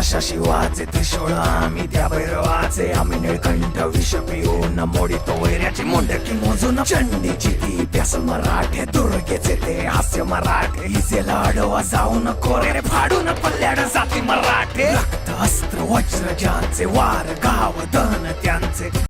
आकाशाशी वाचे शोळा आम्ही त्या भैरवाचे आम्ही निळकंठ विष पिऊन मोडितो वैऱ्याची मोंडकी मोजून चंडीची ती प्यास मराठे दुर्गेचे ते हास्य मराठे हिचे लाडवा जाऊन कोरे फाडून पल्ल्याड जाती मराठे. रक्त अस्त्र वज्र ज्यांचे वार गाव धन त्यांचे.